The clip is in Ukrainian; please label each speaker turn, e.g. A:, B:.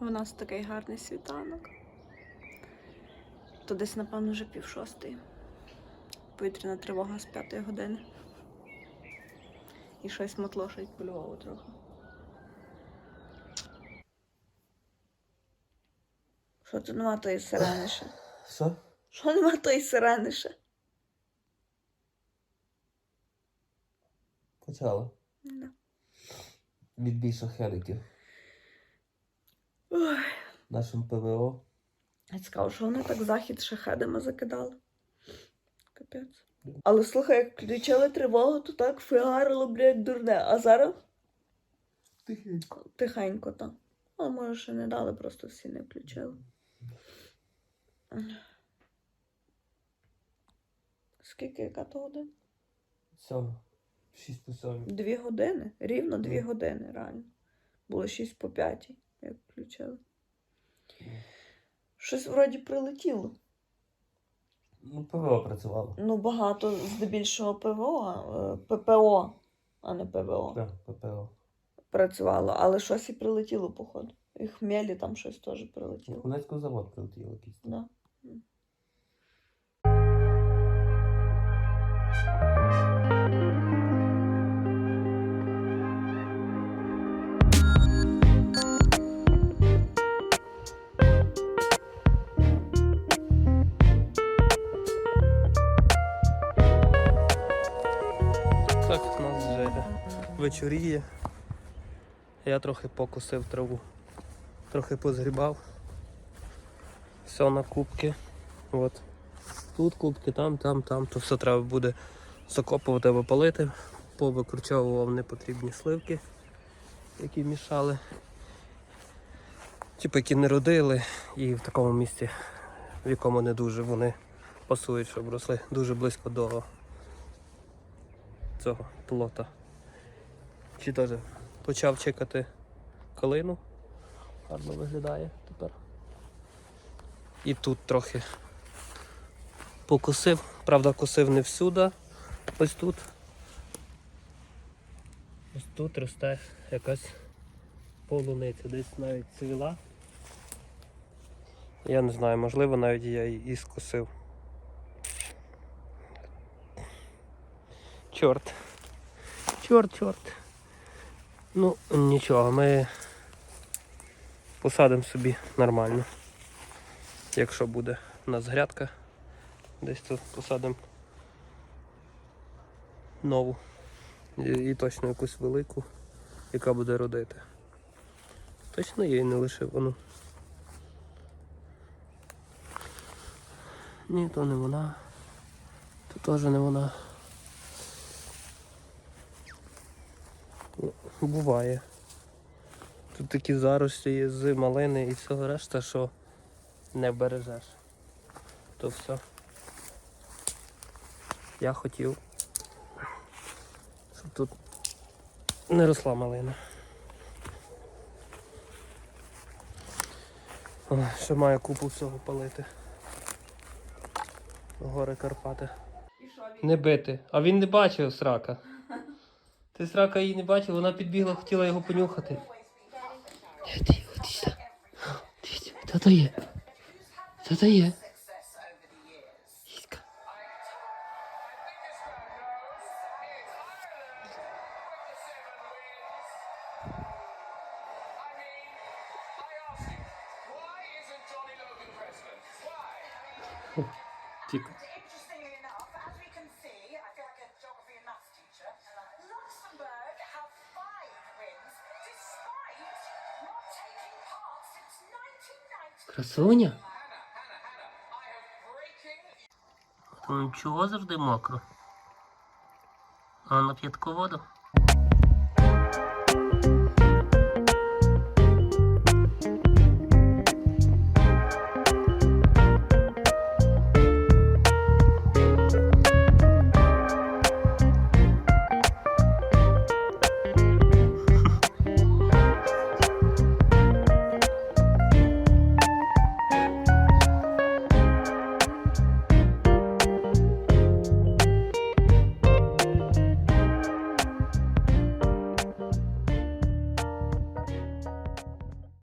A: У нас такий гарний світанок. То десь, напевно, вже пів шостої. Повітряна тривога з п'ятої години. І щось мотлошить по Львову трохи. Що тут нема тої сирени ще?
B: Що?
A: Що нема тої сирени ще?
B: Почала.
A: Да.
B: Від більших хедиків. Нашим ПВО.
A: Я цікаво, що вони так захід шахедами закидали. Капець. Але слухай, як включили тривогу, то так фігарило, блядь, дурне. А зараз
B: Тихенько.
A: тихенько там. А може ще не дали, просто всі не включили. Скільки яка то година?
B: Сьома. Шість по сьомій.
A: Дві години? Рівно дві години, реально. Було шість по п'ятій, як включили. Щось вроді прилетіло.
B: Ну, ПВО працювало.
A: Ну, багато здебільшого ПВО, е, ППО, а не ПВО,
B: Так, ППО.
A: працювало, але щось і прилетіло, походу. І хмелі там щось теж прилетіло.
B: Хмельницького завод прилетіло якийсь.
A: Да.
C: Так, у нас вже вечоріє. Я трохи покусив траву, трохи позгрібав. Все на кубки. От. Тут кубки, там, там, там. То все треба буде закопувати або палити. Повикручовував непотрібні сливки, які мішали. Типу, які не родили і в такому місці, в якому не дуже вони пасують, щоб росли дуже близько до цього плота. Чи теж почав чекати калину. Гарно виглядає тепер. І тут трохи покосив. Правда, косив не всюди. Ось тут. Ось тут росте якась полуниця, десь навіть цвіла. Я не знаю, можливо, навіть я її скосив. Чорт. Чорт, чорт. Ну, нічого, ми посадимо собі нормально. Якщо буде у нас грядка, десь тут посадимо нову. І, і точно якусь велику, яка буде родити. Точно її не лишив воно. Ні, то не вона. То теж не вона. Буває. Тут такі зарості є з малини і всього решта, що не бережеш. То все. Я хотів, щоб тут не росла малина. Ще маю купу всього палити. Гори Карпати. Не бити. А він не бачив срака. Ти срака її не бачив, вона підбігла, хотіла його понюхати. Дивіться, хто то є? Хто то є? Їська. Красуня? Там чого завжди мокро? А на п'ятку воду?